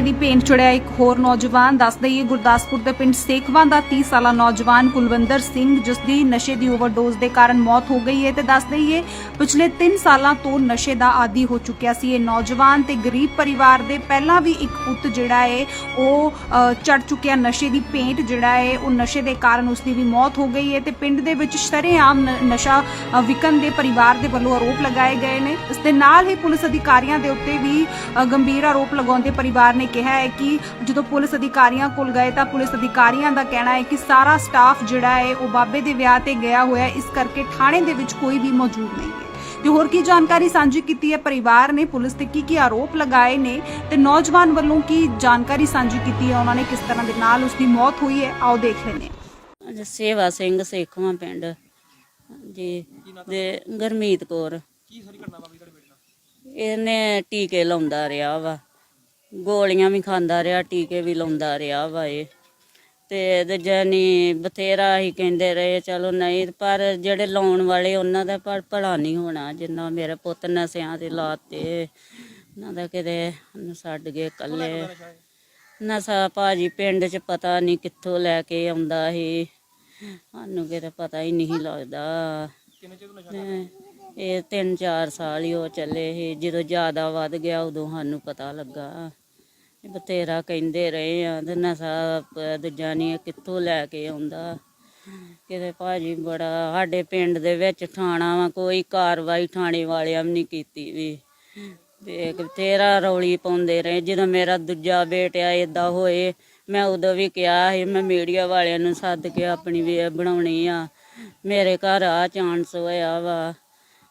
ਨਸ਼ੇ ਦੀ ਭੇਂਟ ਚੜਿਆ ਇੱਕ ਹੋਰ ਨੌਜਵਾਨ, ਦੱਸ ਦਈਏ ਗੁਰਦਾਸਪੁਰ ਦੇ ਪਿੰਡ ਸੇਖਵਾਂ ਦਾ 30 ਸਾਲਾ ਨੌਜਵਾਨ ਕੁਲਵਿੰਦਰ ਸਿੰਘ, ਜਿਸ ਦੀ ਨਸ਼ੇ ਦੀ ਓਵਰਡੋਜ਼ ਦੇ ਕਾਰਨ ਮੌਤ ਹੋ ਗਈ ਹੈ। ਤੇ ਦੱਸ ਦਈਏ, ਪਿਛਲੇ 3 ਸਾਲਾਂ ਤੋਂ ਨਸ਼ੇ ਦਾ ਆਦੀ ਹੋ ਚੁੱਕਿਆ ਸੀ। ਇਹ ਨੌਜਵਾਨ ਤੇ ਗਰੀਬ ਪਰਿਵਾਰ ਦੇ ਪਹਿਲਾਂ ਵੀ ਇੱਕ ਪੁੱਤ ਜਿਹੜਾ ਹੈ, ਉਹ ਚੜ ਚੁੱਕਿਆ ਨਸ਼ੇ ਦੀ ਭੇਂਟ ਜਿਹੜਾ ਹੈ, ਉਹ ਨਸ਼ੇ ਦੇ ਕਾਰਨ ਉਸ ਦੀ ਵੀ ਮੌਤ ਹੋ ਗਈ ਹੈ ਤੇ ਪਿੰਡ ਦੇ ਵਿੱਚ ਸ਼ਰੇਆਮ ਨ- ਨਸ਼ਾ ਵਿਕਣ ਦੇ ਪਰਿਵਾਰ ਦੇ ਵੱਲੋਂ ਆਰੋਪ ਲਗਾਏ ਗਏ ਨੇ। ਇਸ ਦੇ ਨਾਲ ਹੀ ਪੁਲਿਸ ਅਧਿਕਾਰੀਆਂ ਦੇ ਉੱਤੇ ਵੀ ਗੰਭੀਰ ਆਰੋਪ ਲਗਾਉਂਦੇ ਪਰਿਵਾਰ ਨੇ ਕਿਹਾ ਹੈ ਕਿ ਜਦੋਂ ਪੁਲਿਸ ਅਧਿਕਾਰੀਆਂ ਕੋਲ ਗਏ ਤਾਂ ਪੁਲਿਸ ਅਧਿਕਾਰੀਆਂ ਦਾ ਕਹਿਣਾ ਹੈ ਕਿ ਸਾਰਾ ਸਟਾਫ ਜਿਹੜਾ ਹੈ ਉਹ ਬਾਬੇ ਦੇ ਵਿਆਹ ਤੇ ਗਿਆ ਹੋਇਆ ਇਸ ਕਰਕੇ ਥਾਣੇ ਦੇ ਵਿੱਚ ਕੋਈ ਵੀ ਮੌਜੂਦ ਨਹੀਂ ਹੈ। ਤੇ ਹੋਰ ਕੀ ਜਾਣਕਾਰੀ ਸਾਂਝੀ ਕੀਤੀ ਹੈ? ਪਰਿਵਾਰ ਨੇ ਪੁਲਿਸ ਤੇ ਕੀ ਕੀ ਆਰੋਪ ਲਗਾਏ ਨੇ? ਤੇ ਨੌਜਵਾਨ ਵੱਲੋਂ ਕੀ ਜਾਣਕਾਰੀ ਸਾਂਝੀ ਕੀਤੀ ਹੈ? ਉਹਨਾਂ ਨੇ ਕਿਸ ਤਰ੍ਹਾਂ ਦੇ ਨਾਲ ਉਸ ਦੀ ਮੌਤ ਹੋਈ ਹੈ? ਆਓ ਦੇਖ ਲੈਂਦੇ ਹਾਂ। ਅੱਜ ਸੇਵਾ ਸਿੰਘ ਸੇਖਵਾਂ ਪਿੰਡ ਜੀ ਦੇ ਗਰਮੀਤ ਕੌਰ। ਕੀ ਸਾਰੀ ਘਟਨਾ ਵਾਪਰੀ ਤੁਹਾਡੇ ਬੇਟੇ ਨਾਲ? ਇਹਨੇ ਟੀਕੇ ਲਾਉਂਦਾ ਰਿਹਾ ਵਾ। ਗੋਲੀਆਂ ਵੀ ਖਾਂਦਾ ਰਿਹਾ ਟੀਕੇ ਵੀ ਲਾਉਂਦਾ ਰਿਹਾ ਵਾ ਇਹ। ਤੇ ਦਜਨੀ ਬਥੇਰਾ ਹੀ ਕਹਿੰਦੇ ਰਹੇ ਚਲੋ ਨਹੀਂ ਪਰ ਜਿਹੜੇ ਲਾਉਣ ਵਾਲੇ ਉਹਨਾਂ ਦਾ ਪਰ ਭਲਾ ਨਹੀਂ ਹੋਣਾ ਜਿੰਨਾ ਮੇਰੇ ਪੁੱਤ ਨਸਿਆਂ ਤੇ ਲਾਤੇ। ਉਹਨਾਂ ਦਾ ਕਿਤੇ ਛੱਡ ਗਏ ਇਕੱਲੇ। ਨਸ਼ਾ ਭਾਜੀ ਪਿੰਡ 'ਚ ਪਤਾ ਨਹੀਂ ਕਿੱਥੋਂ ਲੈ ਕੇ ਆਉਂਦਾ ਸੀ। ਸਾਨੂੰ ਕਿਤੇ ਪਤਾ ਹੀ ਨਹੀਂ ਲੱਗਦਾ। ਇਹ ਤਿੰਨ ਚਾਰ ਸਾਲ ਹੀ ਉਹ ਚੱਲੇ ਸੀ। ਜਦੋਂ ਜ਼ਿਆਦਾ ਵੱਧ ਗਿਆ ਉਦੋਂ ਸਾਨੂੰ ਪਤਾ ਲੱਗਾ। ਇਹ ਬਥੇਰਾ ਕਹਿੰਦੇ ਰਹੇ ਆ, ਤੇ ਨਸ਼ਾ ਦੂਜਾ ਨਹੀਂ ਕਿੱਥੋਂ ਲੈ ਕੇ ਆਉਂਦਾ। ਕਿਤੇ ਭਾਜੀ ਬੜਾ, ਸਾਡੇ ਪਿੰਡ ਦੇ ਵਿੱਚ ਥਾਣਾ ਵਾ, ਕੋਈ ਕਾਰਵਾਈ ਥਾਣੇ ਵਾਲਿਆਂ ਵੀ ਨਹੀਂ ਕੀਤੀ ਵੀ। ਤੇ ਬਥੇਰਾ ਰੌਲੀ ਪਾਉਂਦੇ ਰਹੇ, ਜਦੋਂ ਮੇਰਾ ਦੂਜਾ ਬੇਟਾ ਏਦਾਂ ਹੋਏ, ਮੈਂ ਉਦੋਂ ਵੀ ਕਿਹਾ ਸੀ, ਮੈਂ ਮੀਡੀਆ ਵਾਲਿਆਂ ਨੂੰ ਸੱਦ ਕੇ ਆਪਣੀ ਵੇ ਬਣਾਉਣੀ ਆ। ਮੇਰੇ ਘਰ ਆ ਚਾਂਸ ਹੋਇਆ ਵਾ।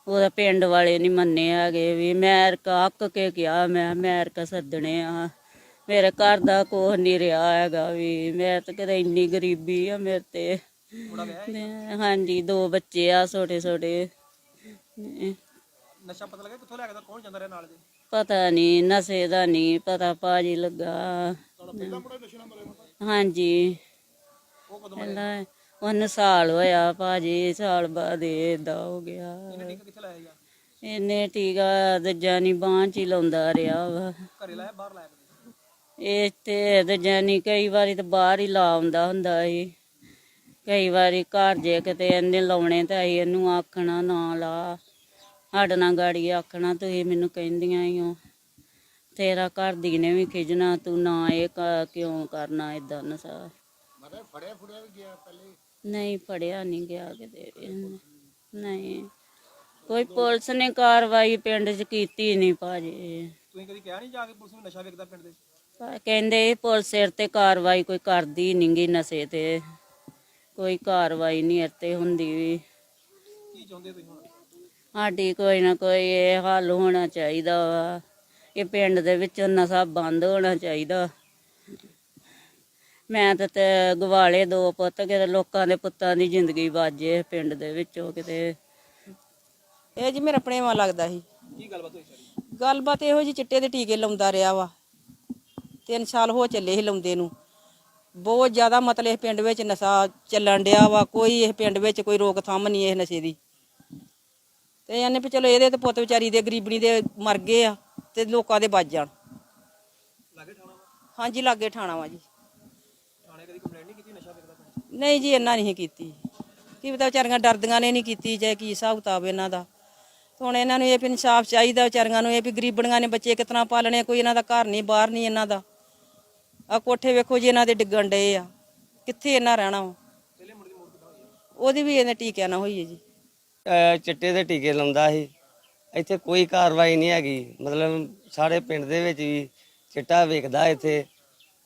ਉਹਦਾ ਪਿੰਡ ਵਾਲੇ ਨਹੀਂ ਮੰਨੇ ਹੈਗੇ ਵੀ, ਮੈਂ ਅੱਕ ਕੇ ਕਿਹਾ, ਮੈਂ ਅਮਰੀਕਾ ਸੱਦਣੇ ਆ। ਮੇਰੇ ਘਰ ਦਾ ਕੁਛ ਨਹੀਂ ਰਿਹਾ ਹੈਗਾ ਵੀ। ਮੈਂ ਤਾਂ ਕਿਤੇ ਇੰਨੀ ਗਰੀਬੀ ਆ ਮੇਰੇ ਤੇ। ਮੈਂ- ਹਾਂਜੀ ਦੋ ਬੱਚੇ ਆ ਛੋਟੇ ਛੋਟੇ। ਨਸ਼ਾ ਪਤਾ ਲੱਗਾ ਕਿੱਥੋਂ ਲੈ ਕੇ ਆਉਂਦਾ ਕੌਣ ਜਾਂਦਾ ਰਿਹਾ ਨਾਲ ਦੇ ਪਤਾ ਨਹੀਂ ਨਸ਼ੇ ਦਾ ਨਹੀਂ ਪਤਾ ਭਾਜੀ ਲੱਗਾ। ਹਾਂਜੀ। ਉਹ ਕਦੋਂ ਪਹਿਲਾਂ ਉਹਨੂੰ ਸਾਲ ਹੋਇਆ ਭਾਜੀ ਸਾਲ ਬਾਅਦ ਏਦਾਂ ਹੋ ਗਿਆ। ਟੀਕਾ ਕਿੱਥੇ ਲਾਇਆ ਗਿਆ ਇਹਨੇ ਟੀਕਾ ਦੂਜਾ ਨਹੀਂ ਬਾਂਹ ਚ ਹੀ ਲਾਉਂਦਾ ਰਿਹਾ ਵਾ। ਘਰੇ ਲਾਇਆ ਬਾਹਰ ਲਾਇਆ? ਇਹ ਤੇ ਦੂਜਾ ਨਹੀਂ ਕਈ ਵਾਰੀ ਤਾਂ ਬਾਹਰ ਹੀ ਲਾ ਆਉਂਦਾ ਹੁੰਦਾ ਸੀ। ਕਈ ਵਾਰੀ ਘਰ ਜੇ ਕਿਤੇ ਇਹਨੇ ਲਾਉਣੇ ਤਾਂ ਅਸੀਂ ਇਹਨੂੰ ਆਖਣਾ ਨਾ ਲਾ। ਸਾਡੇ ਨਾਲ ਗਾੜੀ ਆਖਣਾ ਤੁਸੀਂ ਮੈਨੂੰ ਕਹਿੰਦੀਆਂ ਹੀ ਹੋ ਤੇਰਾ ਘਰ ਦੀ ਨੇ ਵੀ ਖਿਜਣਾ ਤੂੰ ਨਾ ਇਹ ਕ- ਕਿਉਂ ਕਰਨਾ ਇਦਾਂ ਨਸਾ ਨਹੀਂ ਫੜਿਆ ਨਹੀਂ ਗਿਆ ਕਿਤੇ ਵੀ ਇਹਨੇ। ਨਹੀਂ। ਕੋਈ ਪੁਲਿਸ ਨੇ ਕਾਰਵਾਈ ਪਿੰਡ 'ਚ ਕੀਤੀ ਨਹੀਂ ਭਾਜੀ। ਤੁਸੀਂ ਕਦੀ ਕਿਹਾ ਨਹੀਂ ਜਾ ਕੇ ਪੁਲਿਸ ਨੂੰ ਨਸ਼ਾ ਵੇਚਦਾ ਪਿੰਡ ਦੇ ਕਹਿੰਦੇ ਪੁਲਿਸ ਸਿਰ ਤੇ ਕਾਰਵਾਈ ਕੋਈ ਕਰਦੀ ਨਹੀਂਗੀ ਨਸ਼ੇ ਤੇ। ਕੋਈ ਕਾਰਵਾਈ ਨਹੀਂ ਇੱਥੇ ਹੁੰਦੀ ਵੀ। ਕੀ ਚਾਹੁੰਦੇ ਤੁਸੀਂ ਹੁਣ? ਸਾਡੀ ਕੋਈ ਨਾ ਕੋਈ ਇਹ ਹੱਲ ਹੋਣਾ ਚਾਹੀਦਾ ਵਾ। ਇਹ ਪਿੰਡ ਦੇ ਵਿੱਚ ਨਸ਼ਾ ਬੰਦ ਹੋਣਾ ਚਾਹੀਦਾ। ਮੈਂ ਤਾਂ ਤੇ ਗਵਾਲੇ ਦੋ ਪੁੱਤ ਕਿਤੇ ਲੋਕਾਂ ਦੇ ਪੁੱਤਾਂ ਦੀ ਜ਼ਿੰਦਗੀ ਬਾਜੇ ਪਿੰਡ ਦੇ ਵਿੱਚੋਂ ਕਿਤੇ। ਇਹ ਜੀ ਮੇਰਾ ਪ੍ਰੇਮਾ ਲੱਗਦਾ ਸੀ। ਕੀ ਗੱਲਬਾਤ ਹੋਈ ਸਾਰੀ? ਗੱਲਬਾਤ ਇਹੋ ਜੀ ਚਿੱਟੇ ਦੇ ਟੀਕੇ ਲਾਉਂਦਾ ਰਿਹਾ ਵਾ। ਤਿੰਨ ਸਾਲ ਹੋ ਚੱਲੇ ਸੀ ਲਾਉਂਦੇ ਨੂੰ। ਬਹੁਤ ਜ਼ਿਆਦਾ ਮਤਲਬ ਇਹ ਪਿੰਡ ਵਿੱਚ ਨਸ਼ਾ ਚੱਲਣ ਡਿਆ ਵਾ ਕੋਈ ਇਹ ਪਿੰਡ ਵਿੱਚ ਕੋਈ ਰੋਕਥਾਮ ਨਹੀਂ ਇਹ ਨਸ਼ੇ ਦੀ। ਤੇ ਇਹਨੇ ਵੀ ਚਲੋ ਇਹਦੇ ਤੇ ਪੁੱਤ ਵਿਚਾਰੀ ਦੇ ਗਰੀਬਣੀ ਦੇ ਮਰ ਗਏ ਆ ਤੇ ਲੋਕਾਂ ਦੇ ਬਚ ਜਾਣ। ਲਾਗੇ ਠਾਣਾ ਵਾ? ਹਾਂਜੀ ਲਾਗੇ ਠਾਣਾ ਵਾ ਜੀ। ਥਾਣੇ ਕਦੀ ਕੰਪਲੇਂਟ ਨਹੀਂ ਕੀਤੀ ਨਸ਼ਾ 'ਚ? ਨਹੀਂ ਜੀ ਇਹਨਾਂ ਨਹੀਂ ਕੀਤੀ। ਕੀ ਪਤਾ ਵਿਚਾਰੀਆਂ ਡਰਦੀਆਂ ਨੇ ਨਹੀਂ ਕੀਤੀ ਚਾਹੇ ਕੀ ਹਿਸਾਬ ਕਿਤਾਬ ਇਹਨਾਂ ਦਾ। ਹੁਣ ਇਹਨਾਂ ਨੂੰ ਇਹ ਵੀ ਇਨਸਾਫ ਚਾਹੀਦਾ ਵਿਚਾਰੀਆਂ ਨੂੰ ਇਹ ਵੀ ਗਰੀਬਣੀਆਂ ਨੇ ਬੱਚੇ ਕਿਤਨਾ ਪਾਲਣੇ ਕੋਈ ਇਹਨਾਂ ਦਾ ਘਰ ਨਹੀਂ ਬਾਹਰ ਨਹੀਂ ਇਹਨਾਂ ਦਾ। ਆ ਕੋਠੇ ਵੇਖੋ ਜੀ, ਇਹਨਾਂ ਦੇ ਡਿੱਗਣ ਡਏ ਆ। ਕਿੱਥੇ ਇਹਨਾਂ ਰਹਿਣਾ ਵਾ? ਉਹਦੀ ਵੀ ਇਹਨੇ ਟੀਕਿਆਂ ਨਾਲ ਹੋਈ ਹੈ ਜੀ। ਅਹ ਚਿੱਟੇ ਦੇ ਟੀਕੇ ਲਾਉਂਦਾ ਸੀ। ਇੱਥੇ ਕੋਈ ਕਾਰਵਾਈ ਨਹੀਂ ਹੈਗੀ। ਮਤਲਬ ਸਾਰੇ ਪਿੰਡ ਦੇ ਵਿੱਚ ਵੀ ਚਿੱਟਾ ਵੇਚਦਾ ਇੱਥੇ।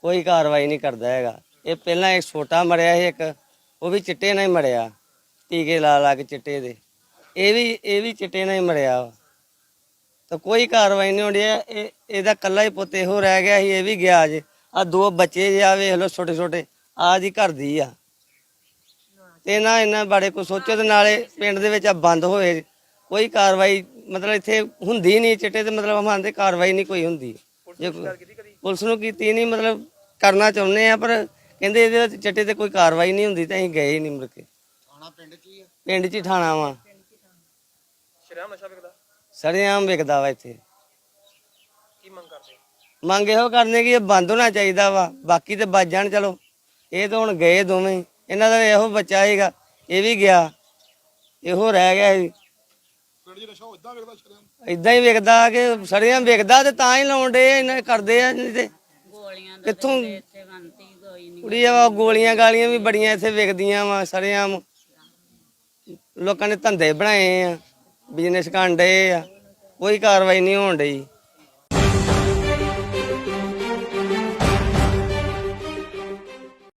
ਕੋਈ ਕਾਰਵਾਈ ਨਹੀਂ ਕਰਦਾ ਹੈਗਾ। ਇਹ ਪਹਿਲਾਂ ਇੱਕ ਛੋਟਾ ਮਰਿਆ ਸੀ ਇੱਕ, ਉਹ ਵੀ ਚਿੱਟੇ ਨਾਲ ਹੀ ਮਰਿਆ। ਟੀਕੇ ਲਾ ਲਾ ਕੇ ਚਿੱਟੇ ਦੇ। ਇਹ ਵੀ ਇਹ ਵੀ ਚਿੱਟੇ ਨਾਲ ਹੀ ਮਰਿਆ ਵਾ। ਤਾਂ ਕੋਈ ਕਾਰਵਾਈ ਨਹੀਂ ਹੁੰਦੀ ਇਹ, ਇਹਦਾ ਕੱਲਾ ਹੀ ਪੁੱਤ ਇਹੋ ਰਹਿ ਗਿਆ ਸੀ, ਇਹ ਵੀ ਗਿਆ ਜੇ। ਆ ਦੋ ਬੱਚੇ ਵੇਖ ਲਓ ਛੋਟੇ ਛੋਟੇ ਆ ਜੀ ਘਰ ਦੀ ਆ। ਤੇ ਨਾ ਇਹਨਾਂ ਬਾਰੇ ਕੋਈ ਸੋਚੋ ਤੇ ਨਾਲੇ ਪਿੰਡ ਦੇ ਵਿੱਚ ਆ ਬੰਦ ਹੋਏ ਕੋਈ ਕਾਰਵਾਈ ਮਤਲਬ ਇੱਥੇ ਹੁੰਦੀ ਨਹੀਂ ਚਿੱਟੇ ਤੇ ਮਤਲਬ ਹਮਾਂਦੇ ਕਾਰਵਾਈ ਨਹੀਂ ਕੋਈ ਹੁੰਦੀ। ਜੇ ਪੁਲਿਸ ਨੂੰ ਕੀਤੀ ਨਹੀਂ ਮਤਲਬ ਕਰਨਾ ਚਾਹੁੰਦੇ ਆ ਪਰ ਕਹਿੰਦੇ ਇਹਦੇ ਵਿੱਚ ਚਿੱਟੇ ਤੇ ਕੋਈ ਕਾਰਵਾਈ ਨਹੀਂ ਹੁੰਦੀ ਤੇ ਅਸੀਂ ਗਏ ਹੀ ਨਹੀਂ ਮੁੜ ਕੇ। ਥਾਣਾ ਪਿੰਡ 'ਚ ਹੀ ਆ? ਪਿੰਡ 'ਚ ਹੀ ਥਾਣਾ ਵਾ। ਸ਼ਰਿਆਮ ਨਸ਼ਾ ਵਿਕਦਾ? ਸਰੇਆਮ ਵਿਕਦਾ ਵਾ ਇੱਥੇ। ਮੰਗ ਇਹੋ ਕਰਨੇ ਕਿ ਇਹ ਬੰਦ ਹੋਣਾ ਚਾਹੀਦਾ ਵਾ ਬਾਕੀ ਤੇ ਬਚ ਜਾਣ ਚਲੋ। ਇਹ ਤਾਂ ਹੁਣ ਗਏ ਦੋਵੇਂ। ਇਹਨਾਂ ਦਾ ਇਹੋ ਬੱਚਾ ਸੀਗਾ ਇਹ ਵੀ ਗਿਆ ਇਹੋ ਰਹਿ ਗਿਆ ਸੀ ਇਦਾਂ ਹੀ ਵਿਕਦਾ ਕਿ ਸੜਿਆਂ ਵਿਕਦਾ ਤੇ ਤਾਂ ਹੀ ਲਾਉਣ ਡੇ ਇਹਨਾਂ ਕਰਦੇ ਆ ਨਹੀਂ ਤੇ ਗੋਲੀਆਂ ਦਾ ਕਿੱਥੋਂ? ਇੱਥੇ ਕੋਈ ਨਹੀਂ ਕੁੜੀ ਆ ਗੋਲੀਆਂ ਗਾਲੀਆਂ ਵੀ ਬੜੀਆਂ ਇੱਥੇ ਵਿਕਦੀਆਂ ਵਾ ਸੜਿਆਂ ਲੋਕਾਂ ਨੇ ਧੰਦੇ ਬਣਾਏ ਆ ਬਿਜ਼ਨਸ ਕਰਨ ਡਏ ਆ ਕੋਈ ਕਾਰਵਾਈ ਨਹੀਂ ਹੋਣ ਡਈ।